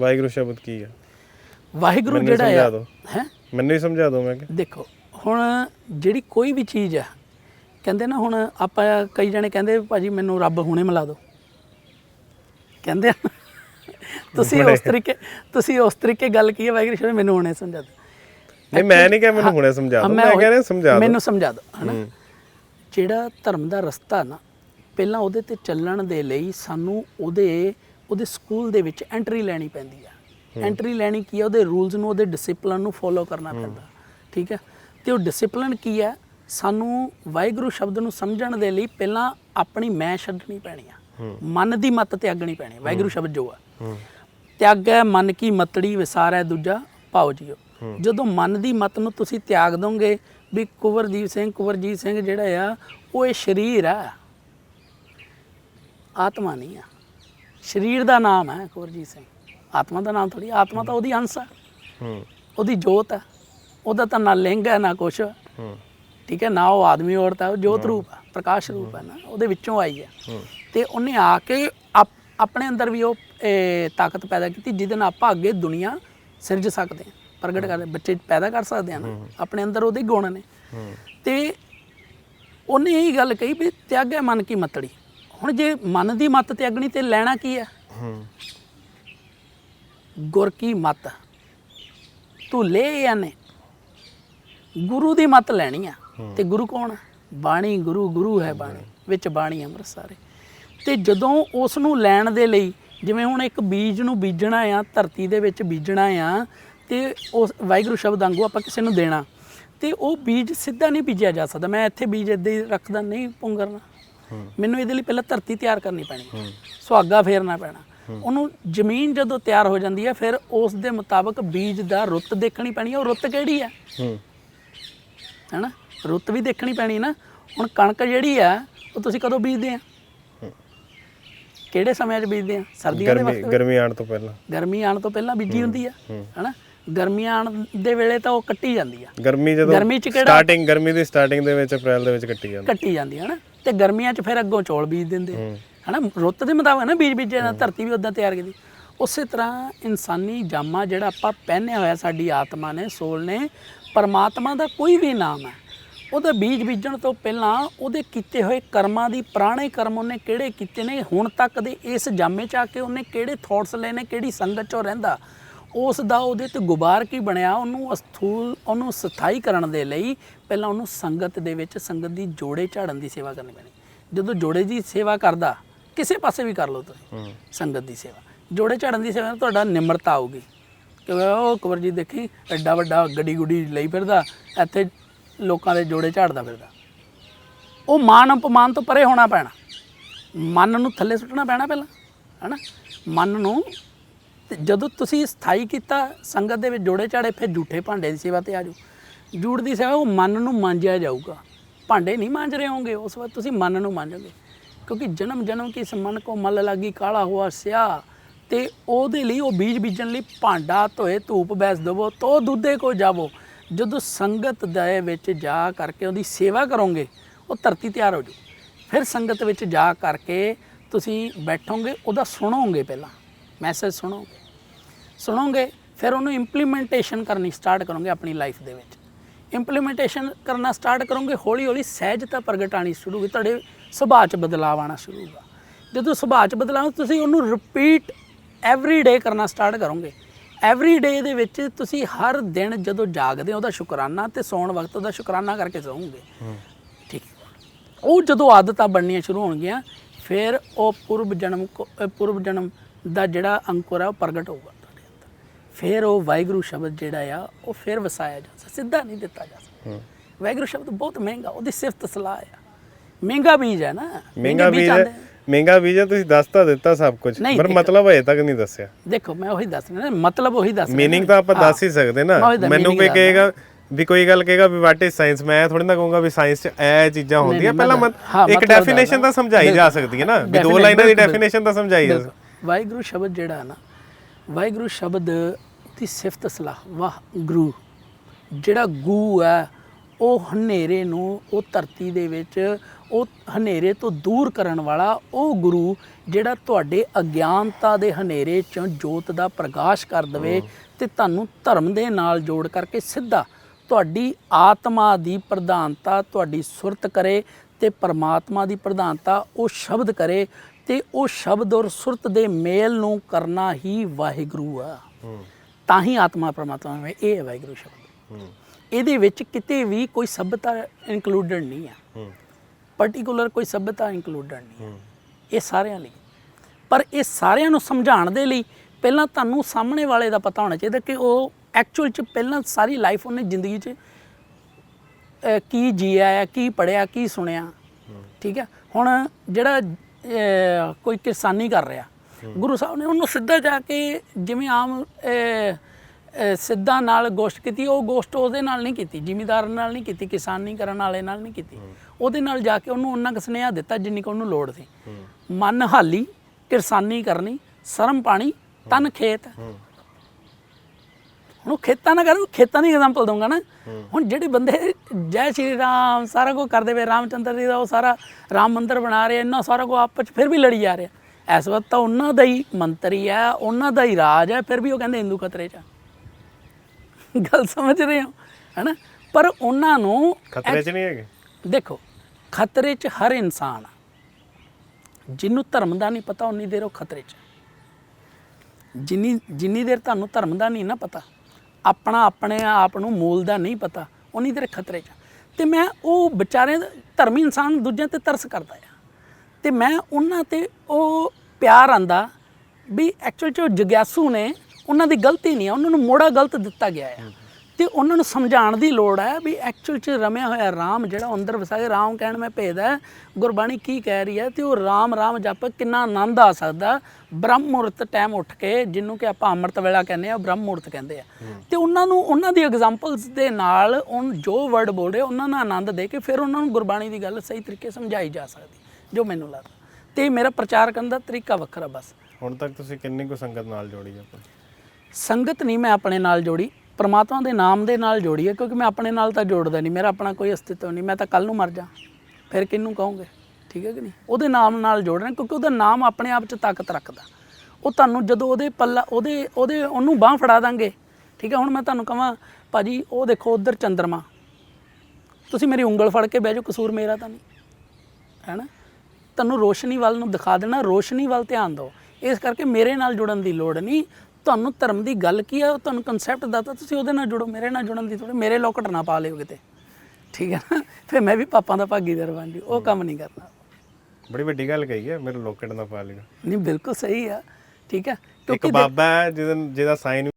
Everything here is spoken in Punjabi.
ਵਾਹਿਗੁਰੂ ਸ਼ਬਦ ਕੀ ਹੈ ਵਾਹਿਗੁਰੂ ਮੈਨੂੰ ਜਿਹੜਾ ਸਮਝਾ ਆ। ਹੈ? ਮੈਨੂੰ ਹੀ ਸਮਝਾ ਦਿਓ ਮੈਂ ਕਿ ਦੇਖੋ ਹੁਣ ਜਿਹੜੀ ਕੋਈ ਵੀ ਚੀਜ਼ ਆ ਕਹਿੰਦੇ ਨਾ ਹੁਣ ਆਪਾਂ ਕਈ ਜਣੇ ਕਹਿੰਦੇ ਭਾਜੀ ਮੈਨੂੰ ਰੱਬ ਹੁਣੇ ਮਿਲਾ ਦਿਓ। ਕਹਿੰਦੇ ਆ। ਤੁਸੀਂ ਉਸ ਤਰੀਕੇ ਤੁਸੀਂ ਉਸ ਤਰੀਕੇ ਗੱਲ ਕੀ ਹੈ ਵਾਹਿਗੁਰੂ ਸ਼ਬਦ ਮੈਨੂੰ ਹੁਣੇ ਸਮਝਾ ਦਿਓ। ਨਹੀਂ ਮੈਂ ਨਹੀਂ ਕਿਹਾ ਮੈਨੂੰ ਹੁਣੇ ਸਮਝਾ ਦਿਓ ਮੈਂ ਕਹਿ ਰਿਹਾ ਸਮਝਾ ਦਿਓ। ਮੈਨੂੰ ਸਮਝਾ ਦਿਓ ਹਨਾ? ਜਿਹੜਾ ਧਰਮ ਦਾ ਰਸਤਾ ਨਾ ਪਹਿਲਾਂ ਉਹਦੇ ਤੇ ਚੱਲਣ ਦੇ ਲਈ ਸਾਨੂੰ ਉਹਦੇ ਉਹਦੇ ਸਕੂਲ ਦੇ ਵਿੱਚ ਐਂਟਰੀ ਲੈਣੀ ਪੈਂਦੀ ਆ। ਐਂਟਰੀ ਲੈਣੀ ਕੀ ਆ ਉਹਦੇ ਰੂਲਸ ਨੂੰ ਉਹਦੇ ਡਿਸਪਲਿਨ ਨੂੰ ਫੋਲੋ ਕਰਨਾ ਪੈਂਦਾ ਠੀਕ ਹੈ ਤੇ ਉਹ ਡਿਸਪਲਿਨ ਕੀ ਹੈ ਸਾਨੂੰ ਵਾਹਿਗੁਰੂ ਸ਼ਬਦ ਨੂੰ ਸਮਝਣ ਦੇ ਲਈ ਪਹਿਲਾਂ ਆਪਣੀ ਮੈਂ ਛੱਡਣੀ ਪੈਣੀ ਆ। ਮਨ ਦੀ ਮੱਤ ਤਿਆਗਣੀ ਪੈਣੀ ਆ, ਵਾਹਿਗੁਰੂ ਸ਼ਬਦ ਜੋ ਆ। ਹੂੰ। ਤਿਆਗੈ ਮਨ ਕੀ ਮਤੜੀ ਵਿਸਾਰੈ ਦੂਜਾ ਭਾਉ ਜੀਓ ਜਦੋਂ ਮਨ ਦੀ ਮਤ ਨੂੰ ਤੁਸੀਂ ਤਿਆਗ ਦੋਗੇ ਵੀ ਕੁਵਰਜੀਤ ਸਿੰਘ ਕੁਵਰਜੀਤ ਸਿੰਘ ਜਿਹੜਾ ਆ ਉਹ ਇਹ ਸਰੀਰ ਆ। ਆਤਮਾ ਨਹੀਂ ਆ। ਸਰੀਰ ਦਾ ਨਾਮ ਹੈ ਕੁਵਰਜੀਤ ਸਿੰਘ। ਆਤਮਾ ਦਾ ਨਾਮ ਥੋੜੀ ਆਤਮਾ ਤਾਂ ਉਹਦੀ ਅੰਸ਼ ਆ ਹੂੰ। ਉਹਦੀ ਜੋਤ ਹੈ। ਉਹਦਾ ਤਾਂ ਨਾ ਲਿੰਗ ਹੈ ਨਾ ਕੁਛ। ਹੂੰ। ਠੀਕ ਹੈ ਨਾ ਉਹ ਆਦਮੀ ਔਰਤ ਹੈ ਉਹ ਜੋਤ ਰੂਪ ਹੈ ਪ੍ਰਕਾਸ਼ ਰੂਪ ਹੈ ਨਾ ਉਹਦੇ ਵਿੱਚੋਂ ਆਈ ਹੈ। ਹੂੰ। ਤੇ ਉਹਨੇ ਆ ਕੇ ਆਪ- ਆਪਣੇ ਅੰਦਰ ਵੀ ਉਹ ਤਾਕਤ ਪੈਦਾ ਕੀਤੀ ਜਿਹਦੇ ਨਾਲ ਆਪਾਂ ਅੱਗੇ ਦੁਨੀਆ ਸਿਰਜ ਸਕਦੇ ਹਾਂ ਪ੍ਰਗਟ ਕਰਦੇ ਬੱਚੇ ਪੈਦਾ ਕਰ ਸਕਦੇ ਹਾਂ ਨਾ ਆਪਣੇ ਅੰਦਰ ਉਹਦੇ ਗੁਣ ਨੇ। ਹੂੰ। ਤੇ ਉਹਨੇ ਇਹ ਗੱਲ ਕਹੀ ਵੀ ਤਿਆਗੈ ਮਨ ਕੀ ਮਤੜੀ। ਹੁਣ ਜੇ ਮਨ ਦੀ ਮੱਤ 'ਤੇ ਤਿਆਗਣੀ ਤੇ ਲੈਣਾ ਕੀ ਹੈ ਹੂੰ ਗੁਰ ਕੀ ਮਤ? ਤੂੰ ਲੈ ਆਨੇ ਗੁਰੂ ਦੀ ਮੱਤ ਲੈਣੀ ਆ। ਤੇ ਗੁਰੂ ਕੌਣ ਆ? ਬਾਣੀ, ਗੁਰੂ ਗੁਰੂ ਹੈ ਬਾਣੀ, ਵਿੱਚ ਬਾਣੀ ਅੰਮ੍ਰਿਤ ਸਾਰੇ ਤੇ ਜਦੋਂ ਉਸ ਨੂੰ ਲੈਣ ਦੇ ਲਈ, ਜਿਵੇਂ ਹੁਣ ਇੱਕ ਬੀਜ ਨੂੰ ਬੀਜਣਾ ਆ, ਧਰਤੀ ਦੇ ਵਿੱਚ ਬੀਜਣਾ ਆ, ਤੇ ਉਸ ਵਾਹਿਗੁਰੂ ਸ਼ਬਦ ਵਾਂਗੂ ਆਪਾਂ ਕਿਸੇ ਨੂੰ ਦੇਣਾ, ਤੇ ਉਹ ਬੀਜ ਸਿੱਧਾ ਨਹੀਂ ਬੀਜਿਆ ਜਾ ਸਕਦਾ। ਮੈਂ ਇੱਥੇ ਬੀਜ ਇੱਦਾਂ ਹੀ ਰੱਖਦਾ, ਨਹੀਂ ਪੁੰਗਰਨਾ। ਮੈਨੂੰ ਇਹਦੇ ਲਈ ਪਹਿਲਾਂ ਧਰਤੀ ਤਿਆਰ ਕਰਨੀ ਪੈਣੀ ਸੁਹਾਗਾ ਫੇਰਨਾ ਪੈਣਾ। ਉਹਨੂੰ ਜ਼ਮੀਨ ਜਦੋਂ ਤਿਆਰ ਹੋ ਜਾਂਦੀ ਹੈ ਫਿਰ ਉਸ ਦੇ ਮੁਤਾਬਕ ਬੀਜ ਦਾ ਰੁੱਤ ਦੇਖਣੀ ਪੈਣੀ ਹੈ। ਉਹ ਰੁੱਤ ਕਿਹੜੀ ਹੈ? ਹੈਨਾ? ਰੁੱਤ ਵੀ ਦੇਖਣੀ ਪੈਣੀ ਨਾ। ਹੁਣ ਕਣਕ ਜਿਹੜੀ ਆ ਉਹ ਤੁਸੀਂ ਕਦੋਂ ਬੀਜਦੇ ਆ? ਕਿਹੜੇ ਸਮੇਂ 'ਚ ਬੀਜਦੇ ਆ? ਸਰਦੀਆਂ ਦੇ ਵਕਤ ਗਰਮੀ ਆਉਣ ਤੋਂ ਪਹਿਲਾਂ। ਗਰਮੀ ਆਉਣ ਤੋਂ ਪਹਿਲਾਂ ਬੀਜੀ ਹੁੰਦੀ ਆ। ਹੈਨਾ? ਗਰਮੀ ਆਉਣ ਦੇ ਵੇਲੇ ਤਾਂ ਉਹ ਕੱਟੀ ਜਾਂਦੀ ਆ। ਗਰਮੀ ਜਦੋਂ ਗਰਮੀ 'ਚ ਕਿਹੜਾ ਸਟਾਰਟਿੰਗ ਗਰਮੀ ਦੀ ਸਟਾਰਟਿੰਗ ਦੇ ਵਿੱਚ ਅਪ੍ਰੈਲ ਦੇ ਵਿੱਚ ਕੱਟੀ ਜਾਂਦੀ। ਕੱਟੀ ਜਾਂਦੀ ਹੈ ਨਾ ਤੇ ਗਰਮੀਆਂ 'ਚ ਫਿਰ ਅੱਗੋਂ ਚੌਲ ਬੀਜ ਦਿੰਦੇ ਹੂੰ। ਹਨਾ ਰੁੱਤ ਦੇ ਮੁਤਾਬਕ ਨਾ ਬੀਜ ਬੀਜੇ ਨਾ ਧਰਤੀ ਵੀ ਉਦਾਂ ਤਿਆਰ ਕੀਤੀ ਉਸੇ ਤਰ੍ਹਾਂ ਇਨਸਾਨੀ ਜਾਮਾ ਜਿਹੜਾ ਆਪਾਂ ਪਹਿਨਿਆ ਹੋਇਆ ਸਾਡੀ ਆਤਮਾ ਨੇ ਸੋਲ ਨੇ ਪਰਮਾਤਮਾ ਦਾ ਕੋਈ ਵੀ ਨਾਮ ਹੈ ਉਹਦਾ ਬੀਜ ਬੀਜਣ ਤੋਂ ਪਹਿਲਾਂ ਉਹਦੇ ਕੀਤੇ ਹੋਏ ਕਰਮਾਂ ਦੀ ਪੁਰਾਣੇ ਕਰਮ ਉਹਨੇ ਕਿਹੜੇ ਕੀਤੇ ਨੇ ਹੁਣ ਤੱਕ ਦੇ ਇਸ ਜਾਮੇ 'ਚ ਆ ਕੇ ਉਹਨੇ ਕਿਹੜੇ ਥਾਟਸ ਲਏ ਨੇ ਕਿਹੜੀ ਸੰਗਤ 'ਚ ਰਹਿੰਦਾ ਉਸ ਦਾ ਉਹਦੇ ਤੇ ਗੁਬਾਰ ਕੀ ਬਣਿਆ? ਉਹਨੂੰ ਅਸਥੂਲ ਉਹਨੂੰ ਸਥਾਈ ਕਰਨ ਦੇ ਲਈ ਪਹਿਲਾਂ ਉਹਨੂੰ ਸੰਗਤ ਦੇ ਵਿੱਚ ਸੰਗਤ ਦੀ ਜੋੜੇ ਝਾੜਨ ਦੀ ਸੇਵਾ ਕਰਨੀ ਪੈਣੀ। ਜਦੋਂ ਜੋੜੇ ਦੀ ਸੇਵਾ ਕਰਦਾ ਕਿਸੇ ਪਾਸੇ ਵੀ ਕਰ ਲਓ ਤੁਸੀਂ ਸੰਗਤ ਦੀ ਸੇਵਾ। ਜੋੜੇ ਝਾੜਨ ਦੀ ਸੇਵਾ ਨਾਲ ਤੁਹਾਡਾ ਨਿਮਰਤਾ ਆਊਗੀ। ਕਿ ਉਹ ਕੁਵਰ ਜੀ ਦੇਖੀ ਐਡਾ ਵੱਡਾ ਗੱਡੀ ਗੁੱਡੀ ਲਈ ਫਿਰਦਾ ਇੱਥੇ ਲੋਕਾਂ ਦੇ ਜੋੜੇ ਝਾੜਦਾ ਫਿਰਦਾ। ਉਹ ਮਾਨ ਅਪਮਾਨ ਤੋਂ ਪਰੇ ਹੋਣਾ ਪੈਣਾ। ਮਨ ਨੂੰ ਥੱਲੇ ਸੁੱਟਣਾ ਪੈਣਾ ਪਹਿਲਾਂ ਹੈਨਾ? ਮਨ ਨੂੰ ਜਦੋਂ ਤੁਸੀਂ ਸਥਾਈ ਕੀਤਾ, ਸੰਗਤ ਦੇ ਵਿੱਚ ਜੋੜੇ ਚਾੜੇ, ਫਿਰ ਝੂਠੇ ਭਾਂਡੇ ਦੀ ਸੇਵਾ ਤੇ ਆ ਜਾਓ। ਜੂੜ ਦੀ ਸੇਵਾ, ਉਹ ਮਨ ਨੂੰ ਮਾਂਜਿਆ ਜਾਊਗਾ। ਭਾਂਡੇ ਨਹੀਂ ਮਾਂਜ ਰਹੇ ਹੋਗੇ ਉਸ ਵਕਤ ਤੁਸੀਂ ਮਨ ਨੂੰ ਮਾਂਜੋਗੇ। ਕਿਉਂਕਿ ਜਨਮ ਜਨਮ ਕੀ ਇਸ ਮਨ ਕੋ ਮਲ ਲਾਗੀ, ਕਾਲਾ ਹੋਆ ਸਿਆ। ਤੇ ਉਹਦੇ ਲਈ, ਉਹ ਬੀਜ ਬੀਜਣ ਲਈ ਭਾਂਡਾ ਧੋਏ, ਧੂਪ ਬੈਸ ਦਵੋ, ਤੋ ਦੁੱਧੇ ਕੋ ਜਾਵੋ। ਜਦੋਂ ਸੰਗਤ ਦੇ ਵਿੱਚ ਜਾ ਕਰਕੇ ਉਹਦੀ ਸੇਵਾ ਕਰੋਗੇ, ਉਹ ਧਰਤੀ ਤਿਆਰ ਹੋ ਜੂ ਫਿਰ ਸੰਗਤ ਵਿੱਚ ਜਾ ਕਰਕੇ ਤੁਸੀਂ ਬੈਠੋਗੇ, ਉਹਦਾ ਸੁਣੋਗੇ ਪਹਿਲਾਂ। ਮੈਸੇਜ ਸੁਣੋਗੇ। ਸੁਣੋਗੇ ਫਿਰ ਉਹਨੂੰ ਇੰਪਲੀਮੈਂਟੇਸ਼ਨ ਕਰਨੀ ਸਟਾਰਟ ਕਰੋਗੇ ਆਪਣੀ ਲਾਈਫ ਦੇ ਵਿੱਚ। ਇੰਪਲੀਮੈਂਟੇਸ਼ਨ ਕਰਨਾ ਸਟਾਰਟ ਕਰੋਗੇ ਹੌਲੀ ਹੌਲੀ ਸਹਿਜਤਾ ਪ੍ਰਗਟ ਆਣੀ ਸ਼ੁਰੂ ਹੋਗੀ ਤੁਹਾਡੇ ਸੁਭਾਅ 'ਚ ਬਦਲਾਅ ਆਣਾ ਸ਼ੁਰੂ ਹੋਗਾ ਜਦੋਂ ਸੁਭਾਅ 'ਚ ਬਦਲਾਅ ਤੁਸੀਂ ਉਹਨੂੰ ਰਿਪੀਟ ਐਵਰੀ ਡੇ ਕਰਨਾ ਸਟਾਰਟ ਕਰੋਗੇ। ਐਵਰੀ ਡੇ ਦੇ ਵਿੱਚ ਤੁਸੀਂ ਹਰ ਦਿਨ ਜਦੋਂ ਜਾਗਦੇ ਹੋ ਉਹਦਾ ਸ਼ੁਕਰਾਨਾ ਤੇ ਸੌਣ ਵਕਤ ਉਹਦਾ ਸ਼ੁਕਰਾਨਾ ਕਰਕੇ ਸੌਂਗੇ। ਠੀਕ। ਉਹ ਜਦੋਂ ਆਦਤਾਂ ਬਣਨੀਆਂ ਸ਼ੁਰੂ ਹੋਣਗੀਆਂ ਫਿਰ ਉਹ ਪੂਰਵ ਜਨਮ ਪੂਰਵ ਜਨਮ ਦਾ ਜਿਹੜਾ ਅੰਕੁਰ ਹੈ ਉਹ ਪ੍ਰਗਟ ਹੋਊਗਾ। ਫਿਰ ਉਹ ਵਾਹਿਗੁਰੂ ਸ਼ਬਦ ਜਿਹੜਾ ਆ ਉਹ ਫਿਰ ਵਸਾਇਆ ਜਾ ਸਕਦਾ ਸਿੱਧਾ ਨਹੀਂ ਦਿੱਤਾ ਜਾ ਸਕਦਾ। ਵਾਹਿਗੁਰੂ ਸ਼ਬਦ ਬਹੁਤ ਮਹਿੰਗਾ ਉਹਦੀ ਸਿਫਤ ਸਲਾਹ ਆ। ਮਹਿੰਗਾ ਬੀਜ ਹੈ ਨਾ ਮਹਿੰਗਾ ਬੀਜ ਮਹਿੰਗਾ ਬੀਜ ਹੈ, ਤੁਸੀਂ ਦੱਸ ਤਾਂ ਦਿੱਤਾ ਸਭ ਕੁਝ ਪਰ ਮਤਲਬ ਹਜੇ ਤੱਕ ਨਹੀਂ ਦੱਸਿਆ। ਦੇਖੋ ਮੈਂ ਉਹੀ ਦੱਸ ਰਿਹਾ ਮਤਲਬ ਉਹੀ ਦੱਸ ਰਿਹਾ ਮੀਨਿੰਗ ਤਾਂ ਆਪਾਂ ਦੱਸ ਹੀ ਸਕਦੇ ਨਾ। ਮੈਨੂੰ ਕੋਈ ਕਹੇਗਾ ਵੀ ਕੋਈ ਗੱਲ ਕਹੇਗਾ ਵੀ ਵਾਟ ਇਜ਼ ਸਾਇੰਸ ਮੈਂ ਥੋੜੀ ਨਾ ਕਹੂੰਗਾ ਵੀ ਸਾਇੰਸ 'ਚ ਇਹ ਚੀਜ਼ਾਂ ਹੁੰਦੀਆਂ। ਪਹਿਲਾਂ ਇੱਕ ਡੈਫੀਨੇਸ਼ਨ ਤਾਂ। ਸਮਝਾਈ ਜਾ ਸਕਦੀ ਹੈ ਨਾ। ਵੀ ਦੋ ਲਾਈਨਾਂ ਦੀ ਡੈਫੀਨੇਸ਼ਨ ਤਾਂ ਸਮਝਾਈ ਜਾ ਸਕਦੀ ਵਾਹਿਗੁਰੂ ਸ਼ਬਦ ਜਿਹੜਾ ਹੈ ਨਾ ਵਾਹਿਗੁਰੂ ਸ਼ਬਦ ਦੀ ਸਿਫਤ ਸਲਾਹ ਵਾਹ ਗੁਰੂ। ਜਿਹੜਾ ਗੂ ਹੈ ਉਹ ਹਨੇਰੇ ਨੂੰ ਉਹ ਧਰਤੀ ਦੇ ਵਿੱਚ ਉਹ ਹਨੇਰੇ ਤੋਂ ਦੂਰ ਕਰਨ ਵਾਲਾ ਉਹ ਗੁਰੂ ਜਿਹੜਾ ਤੁਹਾਡੇ ਅਗਿਆਨਤਾ ਦੇ ਹਨੇਰੇ ਚੋਂ ਜੋਤ ਦਾ ਪ੍ਰਕਾਸ਼ ਕਰ ਦਵੇ ਤੇ ਤੁਹਾਨੂੰ ਧਰਮ ਦੇ ਨਾਲ ਜੋੜ ਕਰਕੇ ਸਿੱਧਾ ਤੁਹਾਡੀ ਆਤਮਾ ਦੀ ਪ੍ਰਧਾਨਤਾ ਤੁਹਾਡੀ ਸੁਰਤ ਕਰੇ ਤੇ ਪਰਮਾਤਮਾ ਦੀ ਪ੍ਰਧਾਨਤਾ ਉਹ ਸ਼ਬਦ ਕਰੇ ਤੇ ਉਹ ਸ਼ਬਦ ਔਰ ਸੁਰਤ ਦੇ ਮੇਲ ਨੂੰ ਕਰਨਾ ਹੀ ਵਾਹਿਗੁਰੂ ਆ ਹੂੰ। ਤਾਂ ਹੀ ਆਤਮਾ ਪਰਮਾਤਮਾ ਵਿੱਚ ਇਹ ਹੈ ਵਾਹਿਗੁਰੂ ਸ਼ਬਦ। ਹੂੰ। ਇਹਦੇ ਵਿੱਚ ਕਿਤੇ ਵੀ ਕੋਈ ਸਭਿਅਤਾ ਇਨਕਲੂਡਡ ਨਹੀਂ ਹੈ। ਹੂੰ। ਪਾਰਟਿਕੂਲਰ ਕੋਈ ਸਭਿਅਤਾ ਇਨਕਲੂਡਡ ਨਹੀਂ ਹੈ। ਇਹ ਸਾਰਿਆਂ ਲਈ। ਪਰ ਇਹ ਸਾਰਿਆਂ ਨੂੰ ਸਮਝਾਉਣ ਦੇ ਲਈ ਪਹਿਲਾਂ ਤੁਹਾਨੂੰ ਸਾਹਮਣੇ ਵਾਲੇ ਦਾ ਪਤਾ ਹੋਣਾ ਚਾਹੀਦਾ ਕਿ ਉਹ ਐਕਚੁਅਲ ਚ ਪਹਿਲਾਂ ਸਾਰੀ ਲਾਈਫ ਉਹਨੇ ਜ਼ਿੰਦਗੀ ਚ ਕੀ ਜੀਆ ਹੈ ਕੀ ਪੜਿਆ ਕੀ ਸੁਣਿਆ। ਠੀਕ ਹੈ? ਹੁਣ ਜਿਹੜਾ ਕੋਈ ਕਿਸਾਨੀ ਕਰ ਰਿਹਾ ਗੁਰੂ ਸਾਹਿਬ ਨੇ ਉਹਨੂੰ ਸਿੱਧਾ ਜਾ ਕੇ ਜਿਵੇਂ ਆਮ ਅਹ, ਸਿੱਧਾ ਨਾਲ ਗੋਸ਼ਟ ਕੀਤੀ ਉਹ ਗੋਸ਼ਟ ਉਹਦੇ ਨਾਲ ਨਹੀਂ ਕੀਤੀ ਜ਼ਿਮੀਦਾਰ ਨਾਲ ਨਹੀਂ ਕੀਤੀ ਕਿਸਾਨੀ ਕਰਨ ਵਾਲੇ ਨਾਲ ਨਹੀਂ ਕੀਤੀ। ਉਹਦੇ ਨਾਲ ਜਾ ਕੇ ਉਹਨੂੰ ਉਹਨਾਂ ਕੁ ਸੁਨੇਹਾ ਦਿੱਤਾ ਜਿੰਨੀ ਕੁ ਉਹਨੂੰ ਲੋੜ ਸੀ। ਮਨ ਹਾਲੀ ਕਿਰਸਾਨੀ ਕਰਨੀ ਸ਼ਰਮ ਪਾਣੀ ਤਨ ਖੇਤ। ਹੁਣ ਉਹ ਖੇਤਾਂ ਨਾਲ ਕਰਨ ਖੇਤਾਂ ਦੀ ਐਗਜ਼ਾਮਪਲ ਦਊਂਗਾ ਨਾ। ਹੁਣ ਜਿਹੜੇ ਬੰਦੇ ਜੈ ਸ਼੍ਰੀ ਰਾਮ ਸਾਰਾ ਕੁਝ ਕਰਦੇ ਵੇ ਰਾਮਚੰਦਰ ਜੀ ਦਾ ਉਹ ਸਾਰਾ ਰਾਮ ਮੰਦਿਰ ਬਣਾ ਰਹੇ ਇੰਨਾ ਸਾਰਾ ਕੁਝ ਆਪਸ ਚ ਫਿਰ ਵੀ ਲੜੀ ਜਾ ਰਿਹਾ। ਇਸ ਵਕਤ ਤਾਂ ਉਹਨਾਂ ਦਾ ਹੀ ਮੰਤਰੀ ਹੈ ਉਹਨਾਂ ਦਾ ਹੀ ਰਾਜ ਹੈ ਫਿਰ ਵੀ ਉਹ ਕਹਿੰਦੇ ਹਿੰਦੂ ਖਤਰੇ 'ਚ। ਗੱਲ ਸਮਝ ਰਹੇ ਹੋ ਹੈਨਾ ਪਰ ਉਹਨਾਂ ਨੂੰ ਖਤਰੇ 'ਚ ਨਹੀਂ ਹੈਗੇ ਦੇਖੋ ਖਤਰੇ 'ਚ ਹਰ ਇਨਸਾਨ ਆ ਜਿਹਨੂੰ ਧਰਮ ਦਾ ਨਹੀਂ ਪਤਾ ਉਨੀ ਦੇਰ ਉਹ ਖਤਰੇ 'ਚ। ਜਿੰਨੀ ਜਿੰਨੀ ਦੇਰ ਤੁਹਾਨੂੰ ਧਰਮ ਦਾ ਨਹੀਂ ਨਾ ਪਤਾ ਆਪਣਾ ਆਪਣੇ ਆਪ ਨੂੰ ਮੂਲ ਦਾ ਨਹੀਂ ਪਤਾ ਉਨੀ ਦੇਰ ਖਤਰੇ 'ਚ। ਤੇ ਮੈਂ ਉਹ ਵਿਚਾਰੇ ਧਰਮੀ ਇਨਸਾਨ ਦੂਜਿਆਂ ਤੇ ਤਰਸ ਕਰਦਾ ਆ ਤੇ ਮੈਂ ਉਹਨਾਂ ਤੇ ਉਹ ਪਿਆਰ ਆਂਦਾ ਵੀ ਐਕਚੁਅਲ ਚ ਉਹ ਜਗਿਆਸੂ ਨੇ, ਉਹਨਾਂ ਦੀ ਗਲਤੀ ਨਹੀਂ ਆ, ਉਹਨਾਂ ਨੂੰ ਮੋੜਾ ਗਲਤ ਦਿੱਤਾ ਗਿਆ ਹੈ ਤੇ ਉਹਨਾਂ ਨੂੰ ਸਮਝਾਉਣ ਦੀ ਲੋੜ ਹੈ ਵੀ ਐਕਚੁਅਲ ਚ ਰਮਿਆ ਹੋਇਆ ਰਾਮ ਜਿਹੜਾ ਅੰਦਰ ਵਸਾ ਰਾਮ ਕਹਿਣ ਮੈਂ ਭੇਜਦਾ ਗੁਰਬਾਣੀ ਕੀ ਕਹਿ ਰਹੀ ਹੈ ਤੇ ਉਹ ਰਾਮ ਰਾਮ ਜਪ ਕਿੰਨਾ ਆਨੰਦ ਆ ਸਕਦਾ। ਬ੍ਰਹਮ ਮੁਹੂਰਤ ਟਾਈਮ ਉੱਠ ਕੇ ਜਿਹਨੂੰ ਕਿ ਆਪਾਂ ਅੰਮ੍ਰਿਤ ਵੇਲਾ ਕਹਿੰਦੇ ਆ ਬ੍ਰਹਮ ਮੁਹੂਰਤ ਕਹਿੰਦੇ ਆ। ਤੇ ਉਹਨਾਂ ਨੂੰ, ਉਹਨਾਂ ਦੀ ਐਗਜ਼ਾਮਪਲਸ ਦੇ ਨਾਲ ਉਹ ਜੋ ਵਰਡ ਬੋਲ ਰਹੇ, ਉਹਨਾਂ ਨਾਲ ਆਨੰਦ ਦੇ ਕੇ ਫਿਰ ਉਹਨਾਂ ਨੂੰ ਗੁਰਬਾਣੀ ਦੀ ਗੱਲ ਸਹੀ ਤਰੀਕੇ ਸਮਝਾਈ ਜਾ ਸਕਦੀ। ਜੋ ਮੈਨੂੰ ਲੱਗਦਾ। ਤੇ ਮੇਰਾ ਪ੍ਰਚਾਰ ਕਰਨ ਦਾ ਤਰੀਕਾ ਵੱਖਰਾ ਬਸ। ਹੁਣ ਤੱਕ ਤੁਸੀਂ ਕਿੰਨੀ ਕੁ ਸੰਗਤ ਨਾਲ ਜੋੜੀ ਆਪਾਂ ਸੰਗਤ ਨਹੀਂ ਮੈਂ ਆਪਣੇ ਨਾਲ ਜੋੜੀ ਪ੍ਰਮਾਤਮਾ ਦੇ ਨਾਮ ਦੇ ਨਾਲ ਜੋੜੀ ਹੈ ਕਿਉਂਕਿ ਮੈਂ ਆਪਣੇ ਨਾਲ ਤਾਂ ਜੋੜਦਾ ਨਹੀਂ ਮੇਰਾ ਆਪਣਾ ਕੋਈ ਅਸਤਿਤਵ ਨਹੀਂ ਮੈਂ ਤਾਂ ਕੱਲ ਨੂੰ ਮਰ ਜਾ। ਫਿਰ ਕਿਹਨੂੰ ਕਹੋਗੇ? ਠੀਕ ਹੈ ਕਿ ਨਹੀਂ? ਉਹਦੇ ਨਾਮ ਨਾਲ ਜੋੜਨਾ ਕਿਉਂਕਿ ਉਹਦਾ ਨਾਮ ਆਪਣੇ ਆਪ 'ਚ ਤਾਕਤ ਰੱਖਦਾ। ਉਹ ਤੁਹਾਨੂੰ ਜਦੋਂ ਉਹਦੇ ਪੱਲਾ ਉਹਦੇ ਉਹਦੇ ਉਹਨੂੰ ਬਾਹ ਫੜਾ ਦਾਂਗੇ ਠੀਕ ਹੈ ਹੁਣ ਮੈਂ ਤੁਹਾਨੂੰ ਕਹਾਂ ਭਾਜੀ ਉਹ ਦੇਖੋ ਉਧਰ ਚੰਦਰਮਾ। ਤੁਸੀਂ ਮੇਰੀ ਉਂਗਲ ਫੜ ਕੇ ਬਹਿ ਜਾਓ ਕਸੂਰ ਮੇਰਾ ਤਾਂ ਨਹੀਂ। ਹੈਨਾ ਤੁਹਾਨੂੰ ਰੋਸ਼ਨੀ ਵੱਲ ਨੂੰ ਦਿਖਾ ਦੇਣਾ ਰੋਸ਼ਨੀ ਵੱਲ ਧਿਆਨ ਦਿਓ। ਇਸ ਕਰਕੇ ਮੇਰੇ ਨਾਲ ਜੁੜਨ ਦੀ ਲੋੜ ਨਹੀਂ। ਤੁਹਾਨੂੰ ਧਰਮ ਦੀ ਗੱਲ ਕੀ ਹੈ ਉਹ ਤੁਹਾਨੂੰ ਕਨਸੈਪਟ ਦੱਸਦਾ ਤੁਸੀਂ ਉਹਦੇ ਨਾਲ ਜੁੜੋ ਮੇਰੇ ਨਾਲ ਜੁੜਨ ਦੀ ਥੋੜੀ ਮੇਰੇ ਲੋਕਟ ਨਾ ਪਾ ਲਿਓ ਕਿਤੇ। ਠੀਕ ਹੈ ਨਾ? ਫਿਰ ਮੈਂ ਵੀ ਪਾਪਾਂ ਦਾ ਭਾਗੀਦਾਰ ਬਣ ਜੀ ਉਹ ਕੰਮ ਨਹੀਂ ਕਰਨਾ। ਬੜੀ ਵੱਡੀ ਗੱਲ ਕਹੀ ਹੈ ਮੇਰੇ ਲੋਕੇਟ ਦਾ ਪਾ ਲਿਆ ਨਹੀਂ ਬਿਲਕੁਲ ਸਹੀ ਆ। ਠੀਕ ਹੈ? ਇੱਕ ਬਾਬਾ ਜਿਹਦਾ ਸਾਈਨ